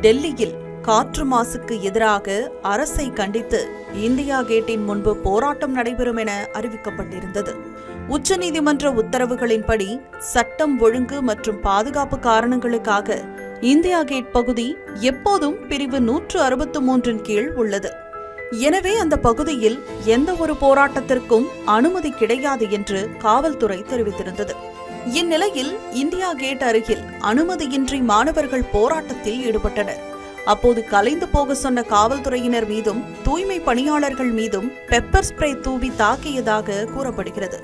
டெல்லியில் காற்று மாசுக்கு எதிராக அரசை கண்டித்து இந்தியா கேட்டின் முன்பு போராட்டம் நடைபெறும் என அறிவிக்கப்பட்டிருந்தது. உச்சநீதிமன்ற உத்தரவுகளின்படி சட்டம் ஒழுங்கு மற்றும் பாதுகாப்பு காரணங்களுக்காக இந்தியா கேட் பகுதி எப்போதும் பிரிவு நூற்று அறுபத்து மூன்றின் கீழ் உள்ளது. எனவே அந்த பகுதியில் எந்த ஒரு போராட்டத்திற்கும் அனுமதி கிடையாது என்று காவல்துறை தெரிவித்திருந்தது. இந்நிலையில் இந்தியா கேட் அருகில் அனுமதியின்றி மாணவர்கள் போராட்டத்தில் ஈடுபட்டனர். அப்போது கலைந்து போக சொன்ன காவல்துறையினர் மீதும் தூய்மை பணியாளர்கள் மீதும் பெப்பர் ஸ்ப்ரே தூவி தாக்கியதாக கூறப்படுகிறது.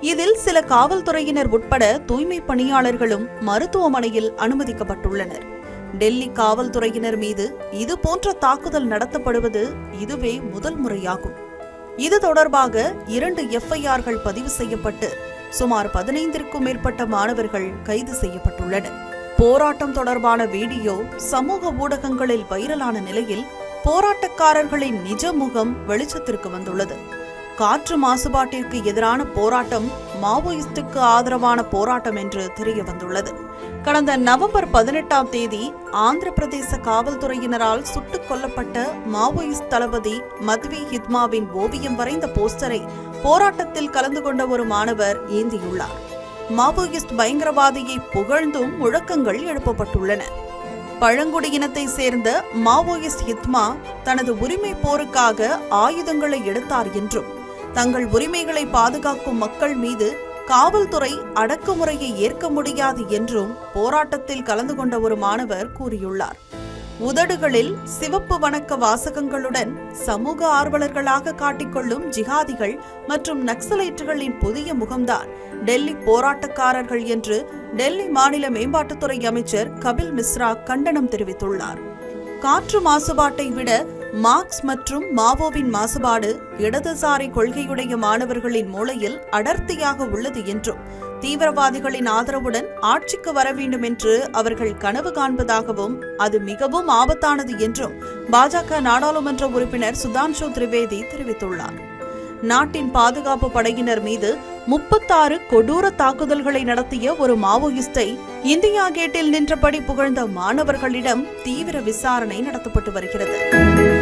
இதில் சில காவல்துறையினர் உட்பட தூய்மை பணியாளர்களும் மருத்துவமனையில் அனுமதிக்கப்பட்டுள்ளனர். டெல்லி காவல்துறையினர் மீது இது போன்ற தாக்குதல் நடத்தப்படுவது இதுவே முதல் முறையாகும். இது தொடர்பாக இரண்டு எஃப்ஐஆர்கள் பதிவு செய்யப்பட்டு சுமார் பதினைந்திற்கும் மேற்பட்ட மாணவர்கள் கைது செய்யப்பட்டுள்ளனர். போராட்டம் தொடர்பான வீடியோ சமூக ஊடகங்களில் வைரலான நிலையில் போராட்டக்காரர்களின் நிஜ முகம் வெளிச்சத்திற்கு வந்துள்ளது. காற்று மாசுபாட்டிற்கு எதிரான போராட்டம் மாவோயிஸ்டுக்கு ஆதரவான போராட்டம் என்று தெரிய வந்துள்ளது கடந்த நவம்பர் பதினெட்டாம் தேதி ஆந்திர பிரதேச காவல்துறையினரால் சுட்டுக் கொல்லப்பட்ட மாவோயிஸ்ட் தளபதி மத்வி ஹித்மாவின் ஓவியம் வரைந்த போஸ்டரை போராட்டத்தில் கலந்து கொண்ட ஒரு மாணவர் ஏந்தியுள்ளார். மாவோயிஸ்ட் பயங்கரவாதியை புகழ்ந்தும் முழக்கங்கள் எழுப்பப்பட்டுள்ளன. பழங்குடியினத்தை சேர்ந்த மாவோயிஸ்ட் ஹித்மா தனது உரிமை போருக்காக ஆயுதங்களை எடுத்தார் என்றும் தங்கள் உரிமைகளை பாதுகாக்கும் மக்கள் மீது காவல்துறை அடக்குமுறையை ஏற்க முடியாது என்றும் போராட்டத்தில் கலந்து கொண்ட ஒரு மாணவர் கூறியுள்ளார். உதடுகளில் சிவப்பு வணக்க வாசகங்களுடன் சமூக ஆர்வலர்களாக காட்டிக்கொள்ளும் ஜிகாதிகள் மற்றும் நக்சலைட்டுகளின் புதிய முகம்தான் டெல்லி போராட்டக்காரர்கள் என்று டெல்லி மாநில மேம்பாட்டுத்துறை அமைச்சர் கபில் மிஸ்ரா கண்டனம் தெரிவித்துள்ளார். காற்று மாசுபாட்டை விட மார்க்ஸ் மற்றும் மாவோவின் மாசுபாடு இடதுசாரி கொள்கையுடைய மாணவர்களின் மூளையில் அடர்த்தியாக உள்ளது என்றும் தீவிரவாதிகளின் ஆதரவுடன் ஆட்சிக்கு வர வேண்டும் என்று அவர்கள் கனவு காண்பதாகவும் அது மிகவும் ஆபத்தானது என்றும் பாஜக நாடாளுமன்ற உறுப்பினர் சுதான்ஷு திரிவேதி தெரிவித்துள்ளார். நாட்டின் பாதுகாப்பு படையினர் மீது முப்பத்தாறு கொடூர தாக்குதல்களை நடத்திய ஒரு மாவோயிஸ்டை இந்தியா கேட்டில் நின்றபடி புகழ்ந்த மாணவர்களிடம் தீவிர விசாரணை நடத்தப்பட்டு வருகிறது.